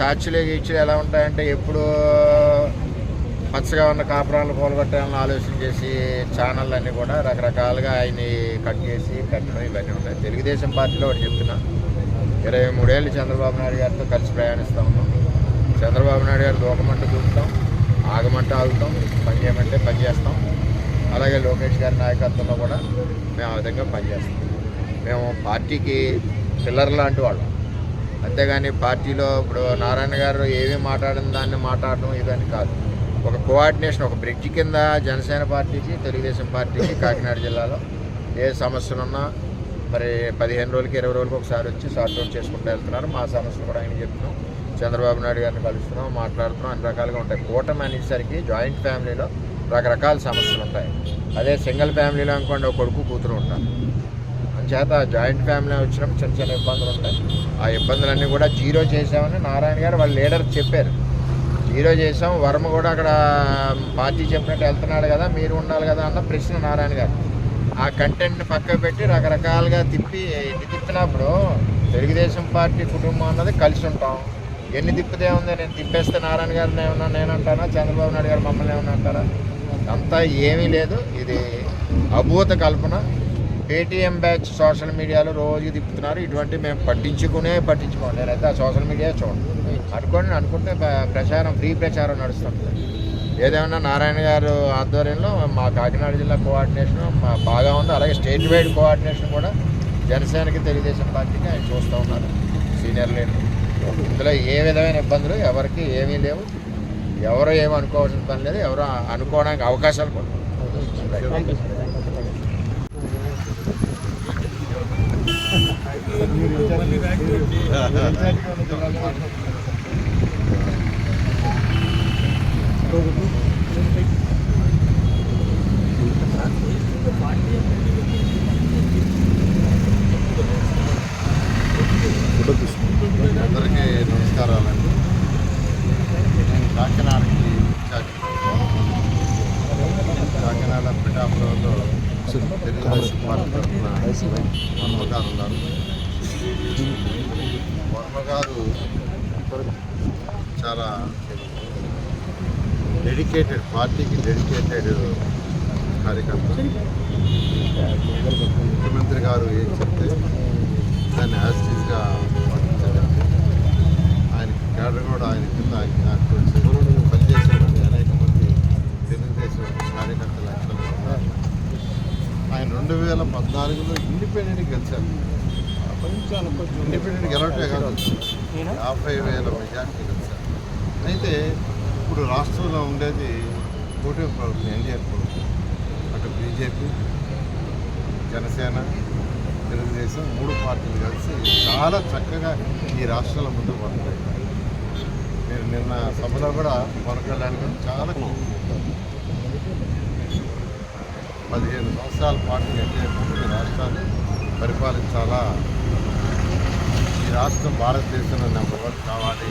సాక్షులు గీక్షులు ఎలా ఉంటాయంటే ఎప్పుడు పచ్చగా ఉన్న కాపురాలను పోలగొట్టాలని ఆలోచన చేసి ఛానళ్ళు అన్నీ కూడా రకరకాలుగా ఆయన్ని కట్ చేసి కట్టడం ఇవన్నీ ఉంటాయి. తెలుగుదేశం పార్టీలో ఒకటి చెప్తున్నా. ఇరవై మూడేళ్ళు చంద్రబాబు నాయుడు గారితో కలిసి ప్రయాణిస్తూ ఉన్నాం. చంద్రబాబు నాయుడు గారు దూకమంటే దూకుతాం ఆగమంటే ఆగుతాం పని చేయమంటే పని చేస్తాం. అలాగే లోకేష్ గారి నాయకత్వంలో కూడా మేము ఆ విధంగా పనిచేస్తాం మేము పార్టీకి పిల్లర్ లాంటి వాళ్ళం. అంతేగాని పార్టీలో ఇప్పుడు నారాయణ గారు ఏమీ మాట్లాడిన దాన్ని మాట్లాడడం ఇదని కాదు. ఒక కోఆర్డినేషన్ ఒక బ్రిడ్జ్ కింద జనసేన పార్టీకి తెలుగుదేశం పార్టీకి కాకినాడ జిల్లాలో ఏ సమస్యలు ఉన్నా మరి పదిహేను రోజులకి ఇరవై రోజులకి ఒకసారి వచ్చి సార్ట్ అవుట్ చేసుకుంటూ వెళ్తున్నారు. మా సమస్యలు కూడా ఆయన చెప్తున్నాం. చంద్రబాబు నాయుడు గారిని కలుస్తున్నాం మాట్లాడుతున్నాం. అన్ని రకాలుగా ఉంటాయి. కూటమి అనేసరికి జాయింట్ ఫ్యామిలీలో రకరకాల సమస్యలు ఉంటాయి. అదే సింగిల్ ఫ్యామిలీలో అనుకోండి ఒక కొడుకు కూతురు ఉంటారు. చేత జాయింట్ ఫ్యామిలీ వచ్చినప్పుడు చిన్న చిన్న ఇబ్బందులు ఉంటాయి. ఆ ఇబ్బందులన్నీ కూడా జీరో చేసామని నారాయణ గారు వాళ్ళ లీడర్ చెప్పారు. జీరో చేసాం వర్మ కూడా అక్కడ పార్టీ చెప్పినట్టు వెళ్తున్నాడు కదా మీరు ఉండాలి కదా అన్న ప్రశ్న నారాయణ గారు. ఆ కంటెంట్ని పక్కకు పెట్టి రకరకాలుగా తిప్పి ఎన్ని తిప్పినప్పుడు తెలుగుదేశం పార్టీ కుటుంబం అన్నది కలిసి ఉంటాం. ఎన్ని తిప్పితే ఉంది నేను తిప్పేస్తే నారాయణ గారిని ఏమన్నా నేను అంటానా? చంద్రబాబు నాయుడు గారు మమ్మల్ని ఏమన్నా అంటారా? అంతా ఏమీ లేదు. ఇది అభూత కల్పన. పేటీఎం బ్యాచ్ సోషల్ మీడియాలో రోజు తిప్పుతున్నారు. ఇటువంటి మేము పట్టించుకునే పట్టించుకోండి నేనైతే ఆ సోషల్ మీడియా చూడండి అనుకోండి అనుకుంటే ప్రచారం ఫ్రీ ప్రచారం నడుస్తుంది ఏదేమన్నా నారాయణ గారు ఆధ్వర్యంలో మా కాకినాడ జిల్లా కోఆర్డినేషన్ మా బాగా ఉంది. అలాగే స్టేట్ వైడ్ కోఆర్డినేషన్ కూడా జనసేనకి తెలుగుదేశం పార్టీకి ఆయన చూస్తూ ఉన్నారు. సీనియర్ లీడర్ ఇందులో ఏ విధమైన ఇబ్బందులు ఎవరికి ఏమీ లేవు. ఎవరు ఏమి అనుకోవాల్సిన పని లేదు. ఎవరు అనుకోవడానికి అవకాశాలు కూడా రైట్. అందరికీ నమస్కారాలండి నేను కాకినాడకి ఇన్ఛార్జ్. కాకినాడ పిఠాపురంలో తెలుగుదేశం పార్టీ తరఫున వర్మ గారు ఉన్నారు వర్మ గారు చాలా డెడికేటెడ్ పార్టీకి డెడికేటెడ్ కార్యకర్త ముఖ్యమంత్రి గారు ఏం చెప్తే దాన్ని యాజిటీస్గా పాటించారంటే ఆయన కేడర్ కూడా ఆయన కింద ఆయన పనిచేసేటువంటి అనేక మంది తెలుగుదేశం కార్యకర్తలు యాక్చువల్గా ఉన్నారు ఆయన రెండు వేల పద్నాలుగులో ఇండిపెండెంట్ గెలిచారు. ఇండిపెండెంట్ గెలవటే కాదు. యాభై వేల మెజార్టీ గెలిచారు. అయితే ఇప్పుడు రాష్ట్రంలో ఉండేది కూటమి ప్రభుత్వం ఎన్డీఏ ప్రభుత్వం అటు బీజేపీ జనసేన తెలుగుదేశం మూడు పార్టీలు కలిసి చాలా చక్కగా ఈ రాష్ట్రంలో ముందుకు పోతున్నాయి. మీరు నిన్న సభలో కూడా పవన్ కళ్యాణ్ గారు చాలా పదిహేను సంవత్సరాల పాటు ఎన్డీఏ కూటమి రాష్ట్రాన్ని పరిపాలించాలా? ఈ రాష్ట్రం భారతదేశంలో నెంబర్ వన్ కావాలి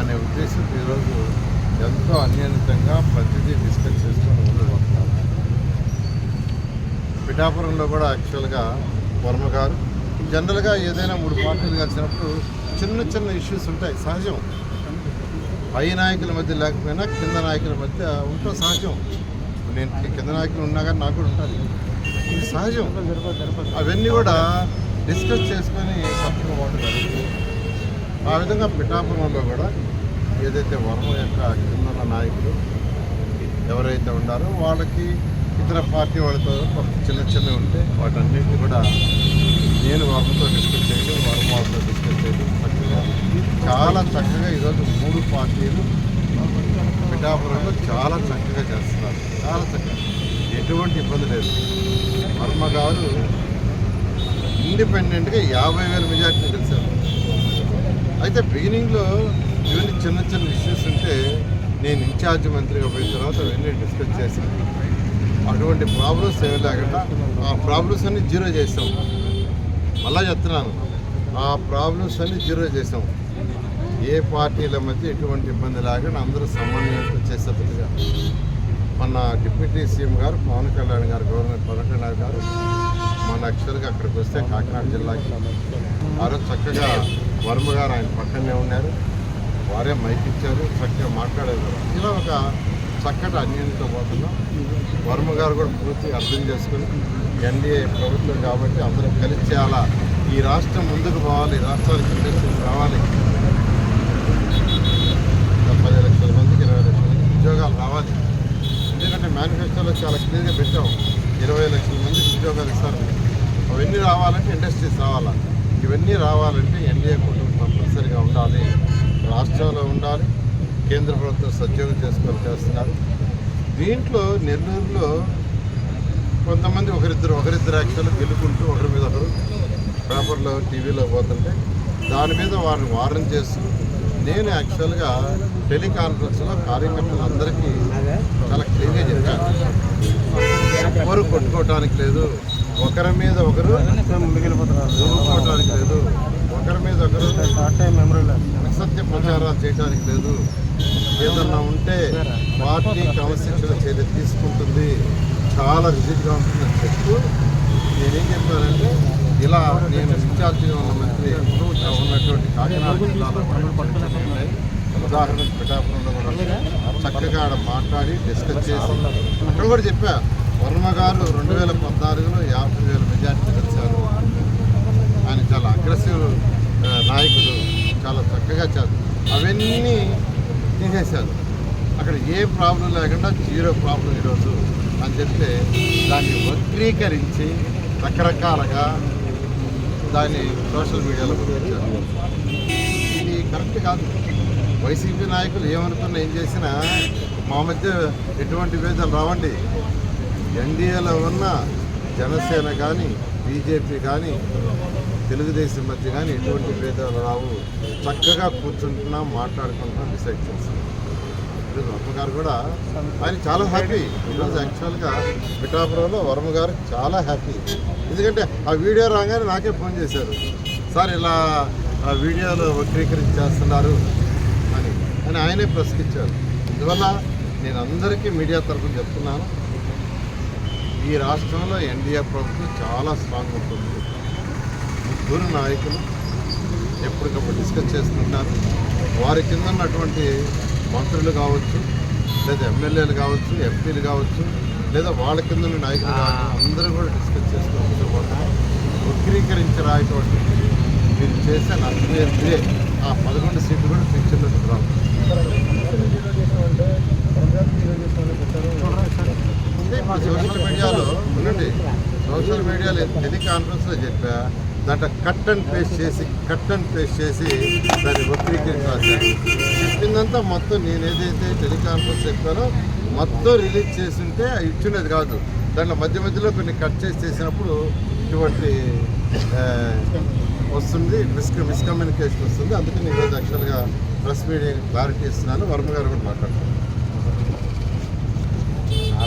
అనే ఉద్దేశంతో ఈరోజు ఎంతో అన్యాయంగా ప్రతిదీ డిస్కస్ చేసుకొని ముందుకు పోతున్నారు పిఠాపురంలో కూడా యాక్చువల్గా వర్మ గారు. జనరల్గా ఏదైనా మూడు పార్టీలు కలిసినప్పుడు చిన్న చిన్న ఇష్యూస్ ఉంటాయి సహజం. పై నాయకుల మధ్య లేకపోయినా కింద నాయకుల మధ్య ఉండటం సహజం. నేను కింద నాయకులు ఉన్నా కానీ నాకు కూడా ఉంటుంది. ఇది సహజం. అవన్నీ కూడా డిస్కస్ చేసుకొని సర్దుకోవడం బాగుంటుంది ఆ విధంగా పిఠాపురంలో కూడా ఏదైతే వర్మ యొక్క కింద నాయకులు ఎవరైతే ఉన్నారో వాళ్ళకి ఇతర పార్టీ వాళ్ళతో చిన్న చిన్నవి ఉంటే వాటన్నిటిని కూడా నేను వర్మతో డిస్కస్ చేయడం వర్మ వాళ్ళతో డిస్కస్ చేయడం చక్కగా. చాలా చక్కగా ఈరోజు మూడు పార్టీలు పిఠాపురంలో చాలా చక్కగా చేస్తున్నారు. చాలా చక్కగా. ఎటువంటి ఇబ్బంది లేదు. వర్మ గారు ఇండిపెండెంట్గా యాభై వేల మెజార్టీ గెలిచారు. అయితే బిగినింగ్లో ఇవన్నీ చిన్న చిన్న ఇష్యూస్ ఉంటే నేను ఇన్ఛార్జ్ మంత్రిగా పోయిన తర్వాత ఇవన్నీ డిస్కస్ చేసి అటువంటి ప్రాబ్లమ్స్ ఏమి లేకుండా ఆ ప్రాబ్లమ్స్ అన్ని జీరో చేసాం మళ్ళా చెప్తున్నాను. ఆ ప్రాబ్లమ్స్ అన్ని జీరో చేసాం ఏ పార్టీల మధ్య ఎటువంటి ఇబ్బంది లేకుండా అందరూ సమన్వయంతో చేసేట్టుగా మన డిప్యూటీ సీఎం గారు పవన్ కళ్యాణ్ గారు గవర్నర్ పవన్ కళ్యాణ్ గారు మన యాక్చువల్గా అక్కడికి వస్తే కాకినాడ జిల్లాకి. వారు చక్కగా వర్మ గారు ఆయన పక్కనే ఉన్నారు. వారే మైక్ ఇచ్చారు చక్కగా మాట్లాడేవారు ఇలా ఒక చక్కటి అన్యంతో పోతున్నాం వర్మ గారు కూడా పూర్తిగా అర్థం చేసుకుని ఎన్డీఏ ప్రభుత్వం కాబట్టి అందరం కలిసి చేయాలా? ఈ రాష్ట్రం ముందుకు పోవాలి ఈ రాష్ట్రానికి ఇండస్ట్రీస్ రావాలి ఇంకా పది లక్షల మందికి ఇరవై లక్షల మందికి ఉద్యోగాలు రావాలి. ఎందుకంటే మేనిఫెస్టోలో చాలా క్లియర్గా పెట్టాం ఇరవై లక్షల మంది ఉద్యోగాలు ఇస్తారు. అవన్నీ రావాలంటే ఇండస్ట్రీస్ రావాలా? ఇవన్నీ రావాలంటే ఎన్డీఏ కుటుంబం తప్పనిసరిగా ఉండాలి. రాష్ట్రంలో ఉండాలి. కేంద్ర ప్రభుత్వం సద్యోగం చేసుకొని చేస్తున్నారు. దీంట్లో నెల్లూరులో కొంతమంది ఒకరిద్దరు ఒకరిద్దరు యాక్చువల్గా గెలుకుంటూ ఒకరి మీద ఒకరు పేపర్లో టీవీలో పోతుంటే దాని మీద వారిని వారం చేస్తూ నేను యాక్చువల్గా టెలికాన్ఫరెన్స్లో కార్యకర్తలందరికీ చాలా క్లియర్గా చెప్పాను. ఎవరు కొట్టుకోవటానికి లేదు ఒకరి మీద ఒకరు దూరుకోవటానికి లేదు ఒకరి మీద ఒకరు అసత్య ప్రచారాలు చేయడానికి లేదు. ఏదన్నా ఉంటే పార్టీ క్రమశిక్షణ చర్య తీసుకుంటుంది. చాలా రిజిట్గా ఉంటుందని చెప్తూ నేనేం చెప్పానంటే ఇలా నేను ఇన్ఛార్జిగా ఉన్న మంత్రి ఉన్నటువంటి కాకినాడ జిల్లాలో ఉన్నాయి. ఉదాహరణకు పిఠాపురంలో కూడా చక్కగా ఆడ మాట్లాడి డిస్కస్ చేసి అక్కడ కూడా చెప్పా వర్మ గారు రెండు వేల పద్నాలుగులో యాభై వేల మెజార్టీ గెలిచారు. ఆయన చాలా అగ్రెసివ్ నాయకుడు చాలా చక్కగా చేస్తారు అవన్నీ తీసేశారు. అక్కడ ఏ ప్రాబ్లం లేకుండా జీరో ప్రాబ్లం ఈరోజు అని చెప్తే దాన్ని వక్రీకరించి రకరకాలుగా దాన్ని సోషల్ మీడియాలో పంపించారు ఇది కరెక్ట్ కాదు. వైసీపీ నాయకులు ఏమనుకున్నా ఏం చేసినా మా మధ్య ఎటువంటి భేదాలు రావండి. ఎన్డీఏలో ఉన్న జనసేన కానీ బీజేపీ కానీ తెలుగుదేశం మధ్య కానీ ఎటువంటి భేదాలు రావు. చక్కగా కూర్చుంటున్నాం మాట్లాడుకుంటున్నాం డిసైడ్ చేస్తున్నాం. ఈరోజు వర్మ గారు కూడా ఆయన చాలా హ్యాపీ ఈరోజు యాక్చువల్గా పిఠాపురంలో వర్మ గారు చాలా హ్యాపీ ఎందుకంటే ఆ వీడియో రాగానే నాకే ఫోన్ చేశారు. సార్ ఇలా ఆ వీడియోలో వక్రీకరించేస్తున్నారు అని. అని ఆయనే ప్రశ్నించారు. అందువల్ల నేను అందరికీ మీడియా తరఫున చెప్తున్నాను. ఈ రాష్ట్రంలో ఎన్డీఏ ప్రభుత్వం చాలా స్ట్రాంగ్ ఉంటుంది. ముగ్గురు నాయకులు ఎప్పటికప్పుడు డిస్కస్ చేస్తుంటారు. వారి కింద ఉన్నటువంటి మంత్రులు కావచ్చు లేదా ఎమ్మెల్యేలు కావచ్చు ఎంపీలు కావచ్చు లేదా వాళ్ళ కింద ఉన్న నాయకులు అందరూ కూడా డిస్కస్ చేసుకుంటూ పోతారు వక్రీకరించి రాయటువంటి మీరు చేసే నచ్చే ఆ పదకొండు సీట్లు కూడా పిక్చర్లోకి రావు. సోషల్ మీడియాలో ఉండండి సోషల్ మీడియాలో టెలికాన్ఫరెన్స్లో చెప్పా దాంట్లో కట్ అండ్ పేస్ట్ చేసి కట్ అండ్ పేస్ట్ చేసి దాన్ని వక్రీకరణ రాశాను చెప్పిందంతా మొత్తం నేను ఏదైతే టెలికాన్ఫరెన్స్ చెప్పానో మొత్తం రిలీజ్ చేస్తుంటే ఇచ్చినది కాదు. దాంట్లో మధ్య మధ్యలో కొన్ని కట్ చేసి చేసినప్పుడు ఇటువంటి వస్తుంది మిస్ మిస్కమ్యూనికేషన్ వస్తుంది. అందుకని ఈరోజు యాక్చువల్గా ప్రెస్ మీడియా క్లారిటీ ఇస్తున్నాను. వర్మ గారు కూడా మాట్లాడుతున్నాను